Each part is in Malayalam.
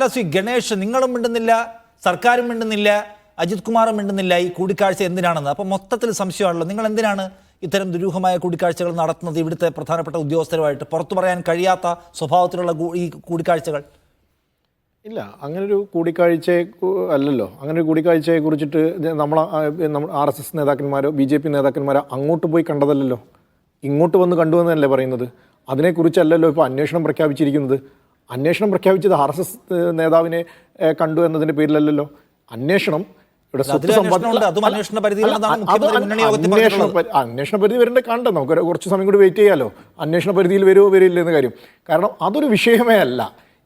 അല്ല, ശ്രീ ഗണേഷ് നിങ്ങളും മിണ്ടുന്നില്ല സർക്കാരും മിണ്ടുന്നില്ല അജിത് കുമാറും മിണ്ടുന്നില്ല ഈ കൂടിക്കാഴ്ച എന്തിനാണെന്ന്. അപ്പം മൊത്തത്തിൽ സംശയമാണല്ലോ. നിങ്ങൾ എന്തിനാണ് ഇത്തരം ദുരൂഹമായ കൂടിക്കാഴ്ചകൾ നടത്തുന്നത്? ഇവിടുത്തെ പ്രധാനപ്പെട്ട ഉദ്യോഗസ്ഥരുമായിട്ട് പുറത്തു പറയാൻ കഴിയാത്ത സ്വഭാവത്തിലുള്ള ഈ കൂടിക്കാഴ്ചകൾ? ഇല്ല അങ്ങനൊരു കൂടിക്കാഴ്ചയെ അല്ലല്ലോ. അങ്ങനൊരു കൂടിക്കാഴ്ചയെ കുറിച്ചിട്ട് നമ്മൾ നമ്മൾ ആർ എസ് എസ് നേതാക്കന്മാരോ ബി ജെ പി നേതാക്കന്മാരോ അങ്ങോട്ട് പോയി കണ്ടതല്ലല്ലോ. ഇങ്ങോട്ട് വന്ന് കണ്ടുവെന്നല്ലേ പറയുന്നത്? അതിനെക്കുറിച്ചല്ലല്ലോ ഇപ്പോൾ അന്വേഷണം പ്രഖ്യാപിച്ചിരിക്കുന്നത്. അന്വേഷണം പ്രഖ്യാപിച്ചത് ആർ എസ് എസ് നേതാവിനെ കണ്ടു എന്നതിന്റെ പേരിലല്ലല്ലോ. അന്വേഷണം ഇവിടെ സ്വത്ത് അന്വേഷണ പരിധി വരേണ്ട കണ്ട നമുക്ക് കുറച്ച് സമയം കൂടി വെയിറ്റ് ചെയ്യാമല്ലോ അന്വേഷണ പരിധിയിൽ വരുമോ വരില്ല എന്ന കാര്യം. കാരണം അതൊരു വിഷയമേ അല്ല.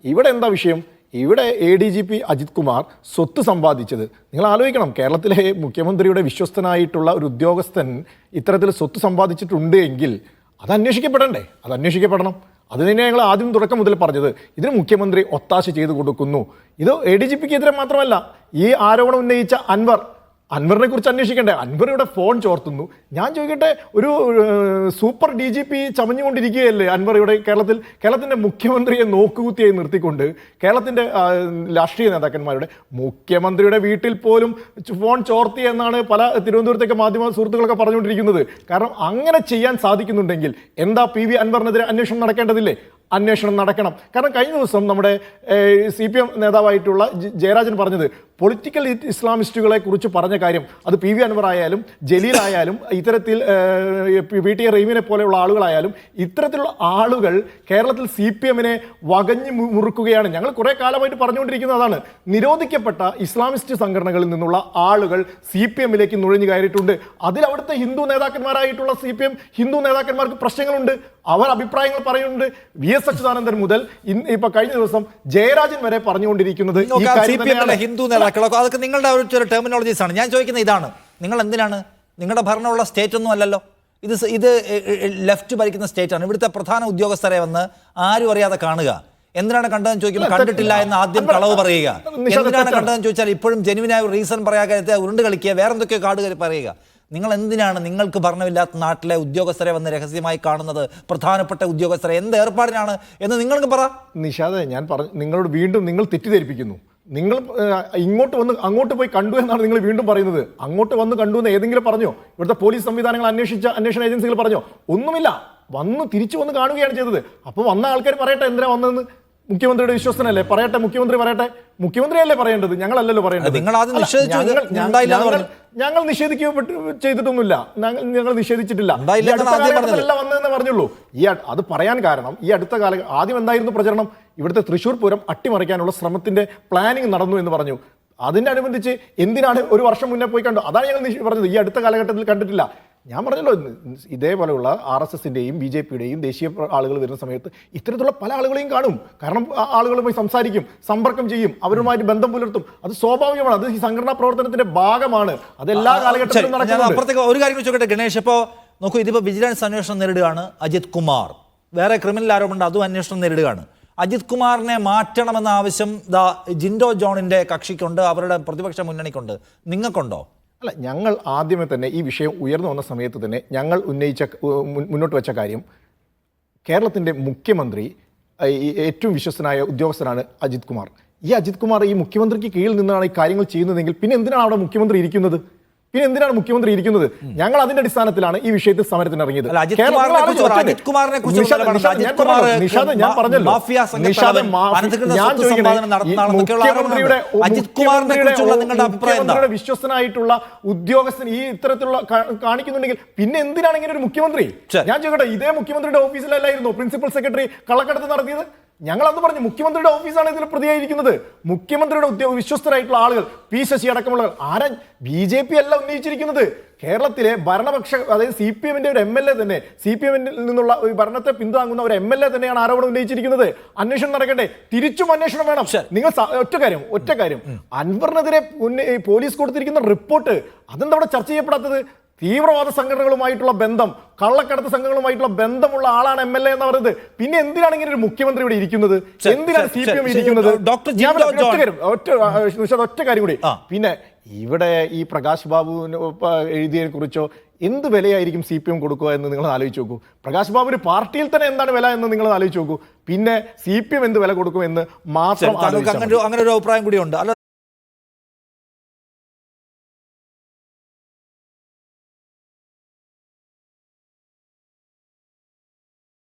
ഇവിടെ എന്താ വിഷയം? ഇവിടെ A D G P Ajith Kumar സ്വത്ത് സമ്പാദിച്ചത്. നിങ്ങൾ ആലോചിക്കണം. കേരളത്തിലെ മുഖ്യമന്ത്രിയുടെ വിശ്വസ്തനായിട്ടുള്ള ഒരു ഉദ്യോഗസ്ഥൻ ഇത്തരത്തിൽ സ്വത്ത് സമ്പാദിച്ചിട്ടുണ്ട് എങ്കിൽ അത് അന്വേഷിക്കപ്പെടണ്ടേ? അത് അന്വേഷിക്കപ്പെടണം. അത് തന്നെ ഞങ്ങൾ ആദ്യം തുടക്കം മുതൽ പറഞ്ഞത്. ഇതിന് മുഖ്യമന്ത്രി ഒത്താശ ചെയ്തു കൊടുക്കുന്നു. ഇത് എ ഡി ജി പിക്ക് എതിരെ മാത്രമല്ല ഈ ആരോപണം ഉന്നയിച്ച അൻവർ അൻവറിനെ കുറിച്ച് അന്വേഷിക്കണ്ടേ? അൻവർ ഇവിടെ ഫോൺ ചോർത്തുന്നു. ഞാൻ ചോദിക്കട്ടെ ഒരു സൂപ്പർ ഡി ജി പി ചമഞ്ഞുകൊണ്ടിരിക്കുകയല്ലേ അൻവർ ഇവിടെ കേരളത്തിൽ? കേരളത്തിന്റെ മുഖ്യമന്ത്രിയെ നോക്കുകുത്തിയായി നിർത്തിക്കൊണ്ട് കേരളത്തിന്റെ രാഷ്ട്രീയ നേതാക്കന്മാരുടെ മുഖ്യമന്ത്രിയുടെ വീട്ടിൽ പോലും ഫോൺ ചോർത്തി എന്നാണ് പല തിരുവനന്തപുരത്തേക്ക് മാധ്യമ സുഹൃത്തുക്കളൊക്കെ പറഞ്ഞുകൊണ്ടിരിക്കുന്നത്. കാരണം അങ്ങനെ ചെയ്യാൻ സാധിക്കുന്നുണ്ടെങ്കിൽ എന്താ പി വി അൻവറിനെതിരെ അന്വേഷണം നടക്കേണ്ടതില്ലേ? അന്വേഷണം നടക്കണം. കാരണം കഴിഞ്ഞ ദിവസം നമ്മുടെ സി പി എം നേതാവായിട്ടുള്ള ജയരാജൻ പറഞ്ഞത് പൊളിറ്റിക്കൽ ഇസ്ലാമിസ്റ്റുകളെ കുറിച്ച് പറഞ്ഞ കാര്യം അത് പി വി അൻവർ ആയാലും ജലീൽ ആയാലും ഇത്തരത്തിൽ പി ടി റഹീമിനെ പോലെയുള്ള ആളുകളായാലും ഇത്തരത്തിലുള്ള ആളുകൾ കേരളത്തിൽ സി പി എമ്മിനെ വകഞ്ഞു മുറുക്കുകയാണ്. ഞങ്ങൾ കുറെ കാലമായിട്ട് പറഞ്ഞുകൊണ്ടിരിക്കുന്ന അതാണ്. നിരോധിക്കപ്പെട്ട ഇസ്ലാമിസ്റ്റ് സംഘടനകളിൽ നിന്നുള്ള ആളുകൾ സി പി എമ്മിലേക്ക് നുഴഞ്ഞു കയറിയിട്ടുണ്ട്. അതിൽ അവിടുത്തെ ഹിന്ദു നേതാക്കന്മാരായിട്ടുള്ള സി പി എം ഹിന്ദു നേതാക്കന്മാർക്ക് പ്രശ്നങ്ങളുണ്ട്. അവർ അഭിപ്രായങ്ങൾ പറയുന്നുണ്ട്. വി എസ് അച്യുതാനന്ദൻ മുതൽ ഇന്ന് ഇപ്പൊ കഴിഞ്ഞ ദിവസം ജയരാജൻ വരെ പറഞ്ഞുകൊണ്ടിരിക്കുന്നത്. ഹിന്ദു നേതാക്കളൊക്കെ അതൊക്കെ നിങ്ങളുടെ ഒരു ടെർമിനോളജീസ് ആണ്. ഞാൻ ചോദിക്കുന്നത് ഇതാണ്. നിങ്ങൾ എന്തിനാണ്? നിങ്ങളുടെ ഭരണമുള്ള സ്റ്റേറ്റ് ഒന്നും അല്ലല്ലോ. ഇത് ഇത് ലെഫ്റ്റ് ഭരിക്കുന്ന സ്റ്റേറ്റ് ആണ്. ഇവിടുത്തെ പ്രധാന ഉദ്യോഗസ്ഥരെ വന്ന് ആരും അറിയാതെ കാണുക. എന്തിനാണ് കണ്ടതെന്ന് ചോദിക്കുമ്പോൾ കണ്ടിട്ടില്ല എന്ന് ആദ്യം കളവ് പറയുക. എന്തിനാണ് കണ്ടതെന്ന് ചോദിച്ചാൽ ഇപ്പോഴും ജെനുവിനായ റീസൺ പറയാതെ ഉരുണ്ട് കളിക്കുക വേറെ എന്തൊക്കെയോ കാട് കയറി പറയുക. നിങ്ങൾ എന്തിനാണ് നിങ്ങൾക്ക് ഭരണമില്ലാത്ത നാട്ടിലെ ഉദ്യോഗസ്ഥരെ വന്ന് രഹസ്യമായി കാണുന്നത്? പ്രധാനപ്പെട്ട ഉദ്യോഗസ്ഥരെ എന്ത് ഏർപ്പാടിനാണ്? എന്ന് നിങ്ങൾക്ക് പറ. നിഷാദ ഞാൻ പറഞ്ഞു നിങ്ങളോട് വീണ്ടും നിങ്ങൾ തെറ്റിദ്ധരിപ്പിക്കുന്നു. നിങ്ങൾ ഇങ്ങോട്ട് വന്ന് അങ്ങോട്ട് പോയി കണ്ടു എന്നാണ് നിങ്ങൾ വീണ്ടും പറയുന്നത്. അങ്ങോട്ട് വന്ന് കണ്ടു എന്ന് ഏതെങ്കിലും പറഞ്ഞോ? ഇവിടുത്തെ പോലീസ് സംവിധാനങ്ങൾ അന്വേഷിച്ച അന്വേഷണ ഏജൻസികൾ പറഞ്ഞോ? ഒന്നുമില്ല. വന്ന് തിരിച്ചു വന്ന് കാണുകയാണ് ചെയ്തത്. അപ്പോൾ വന്ന ആൾക്കാർ പറയട്ടെ എന്തിനാ വന്നതെന്ന്? മുഖ്യമന്ത്രിയുടെ വിശ്വസനല്ലേ? പറയട്ടെ മുഖ്യമന്ത്രി പറയട്ടെ. മുഖ്യമന്ത്രിയല്ലേ പറയേണ്ടത്? ഞങ്ങളല്ലല്ലോ പറയേണ്ടത്. നിങ്ങൾ ആദ്യം നിഷേധിച്ചു ഞങ്ങൾ- നിഷേധിക്കപ്പെട്ട് ചെയ്തിട്ടൊന്നുമില്ല. ഞങ്ങൾ നിഷേധിച്ചിട്ടില്ല. ഈ അടുത്ത കാലഘട്ടത്തിലല്ല വന്നതെന്ന് പറഞ്ഞുള്ളൂ. ഈ അത് പറയാൻ കാരണം ഈ അടുത്ത കാല ആദ്യം എന്തായിരുന്നു പ്രചരണം? ഇവിടുത്തെ തൃശ്ശൂർ പൂരം അട്ടിമറിക്കാനുള്ള ശ്രമത്തിന്റെ പ്ലാനിങ് നടന്നു എന്ന് പറഞ്ഞു. അതിനനുബന്ധിച്ച് എന്തിനാണ് ഒരു വർഷം മുന്നേ പോയി കണ്ടു? അതാണ് ഞങ്ങൾ പറഞ്ഞത്. ഈ അടുത്ത കാലഘട്ടത്തിൽ കണ്ടിട്ടില്ല. ഞാൻ പറഞ്ഞല്ലോ ഇതേപോലെയുള്ള ആർ എസ് എസിന്റെയും ബി ജെ പിയുടെയും ദേശീയ ആളുകൾ വരുന്ന സമയത്ത് ഇത്തരത്തിലുള്ള പല ആളുകളെയും കാണും. കാരണം ആളുകളുമായി സംസാരിക്കും സമ്പർക്കം ചെയ്യും അവരുമായിട്ട് ബന്ധം പുലർത്തും. അത് സ്വാഭാവികമാണ്. അത് ഈ സംഘടനാ പ്രവർത്തനത്തിന്റെ ഭാഗമാണ്. അത് എല്ലാ ശരി, കാലഘട്ടത്തിലും ഒരു കാര്യം ചോദിക്കട്ടെ ഗണേഷ്? ഇപ്പോൾ നോക്കൂ ഇതിപ്പോൾ വിജിലൻസ് അന്വേഷണം നേരിടുകയാണ് അജിത് കുമാർ. വേറെ ക്രിമിനൽ ആരോപണം അതും അന്വേഷണം നേരിടുകയാണ്. അജിത് കുമാറിനെ മാറ്റണമെന്ന ആവശ്യം ദാ ജിൻഡോ ജോണിന്റെ കക്ഷിക്കുണ്ട് അവരുടെ പ്രതിപക്ഷ മുന്നണിക്കുണ്ട്. നിങ്ങൾക്കുണ്ടോ? അല്ല ഞങ്ങൾ ആദ്യമേ തന്നെ ഈ വിഷയം ഉയർന്നു വന്ന സമയത്ത് തന്നെ ഞങ്ങൾ ഉന്നയിച്ച മുന്നോട്ട് വെച്ച കാര്യം കേരളത്തിന്റെ മുഖ്യമന്ത്രി ഏറ്റവും വിശ്വസ്തനായ ഉദ്യോഗസ്ഥനാണ് അജിത് കുമാർ. ഈ അജിത് കുമാർ ഈ മുഖ്യമന്ത്രിക്ക് കീഴിൽ നിന്നാണ് ഈ കാര്യങ്ങൾ ചെയ്യുന്നതെങ്കിൽ പിന്നെ എന്തിനാണ് അവിടെ മുഖ്യമന്ത്രി ഇരിക്കുന്നത്? പിന്നെ എന്തിനാണ് മുഖ്യമന്ത്രി ഇരിക്കുന്നത്? ഞങ്ങൾ അതിന്റെ അടിസ്ഥാനത്തിലാണ് ഈ വിഷയത്തിൽ സമരത്തിന് ഇറങ്ങിയത് ഞാൻ പറഞ്ഞല്ലോ. മുഖ്യമന്ത്രിയുടെ വിശ്വസ്തനായിട്ടുള്ള ഉദ്യോഗസ്ഥൻ ഈ ഇത്തരത്തിലുള്ള കാണിക്കുന്നുണ്ടെങ്കിൽ പിന്നെ എന്തിനാണ് ഇങ്ങനെ ഒരു മുഖ്യമന്ത്രി? ഞാൻ ചോദിക്കട്ടെ ഇതേ മുഖ്യമന്ത്രിയുടെ ഓഫീസിലല്ലായിരുന്നു പ്രിൻസിപ്പൽ സെക്രട്ടറി കള്ളക്കടത്ത് നടത്തിയത്? ഞങ്ങൾ അന്ന് പറഞ്ഞു മുഖ്യമന്ത്രിയുടെ ഓഫീസാണ് ഇതിൽ പ്രതിയായിരിക്കുന്നത്. മുഖ്യമന്ത്രിയുടെ ഉദ്യോഗ വിശ്വസ്തരായിട്ടുള്ള ആളുകൾ പി ശശി അടക്കമുള്ള ആരാ ബി ജെ പി അല്ല ഉന്നയിച്ചിരിക്കുന്നത്. കേരളത്തിലെ ഭരണപക്ഷ അതായത് സി പി എമ്മിന്റെ ഒരു എം എൽ എ തന്നെ സി പി എമ്മിൽ നിന്നുള്ള ഒരു ഭരണത്തെ പിന്താങ്ങുന്ന ഒരു എം എൽ എ തന്നെയാണ് ആരോപണം ഉന്നയിച്ചിരിക്കുന്നത്. അന്വേഷണം നടക്കട്ടെ തിരിച്ചും അന്വേഷണം വേണം. നിങ്ങൾ ഒറ്റ കാര്യം ഒറ്റ കാര്യം. അൻവറിനെതിരെ പോലീസ് കൊടുത്തിരിക്കുന്ന റിപ്പോർട്ട് അതെന്താ അവിടെ ചർച്ച ചെയ്യപ്പെടാത്തത്? തീവ്രവാദ സംഘടനകളുമായിട്ടുള്ള ബന്ധം കള്ളക്കടത്ത് സംഘങ്ങളുമായിട്ടുള്ള ബന്ധമുള്ള ആളാണ് എം എൽ എ എന്ന് പറയുന്നത്. പിന്നെ എന്തിനാണ് ഇങ്ങനെ ഒരു മുഖ്യമന്ത്രി ഇവിടെ ഇരിക്കുന്നത്? എന്തിനാണ് സി പി എം. ഇരിക്കുന്നത്? ഒറ്റ കാര്യം, ഒറ്റ കൂടി. പിന്നെ ഇവിടെ ഈ പ്രകാശ് ബാബുവിന് എഴുതിയതിനെ കുറിച്ചോ എന്ത് വിലയായിരിക്കും സി പി എം കൊടുക്കുക എന്ന് നിങ്ങൾ ആലോചിച്ച് നോക്കൂ. പ്രകാശ് ബാബുവിന് പാർട്ടിയിൽ തന്നെ എന്താണ് വില എന്ന് നിങ്ങൾ ആലോചിച്ച് നോക്കൂ. പിന്നെ സി പി എം എന്ത് വില കൊടുക്കും എന്ന് മാത്രം അങ്ങനെ. ഒരു അഭിപ്രായം കൂടി അല്ല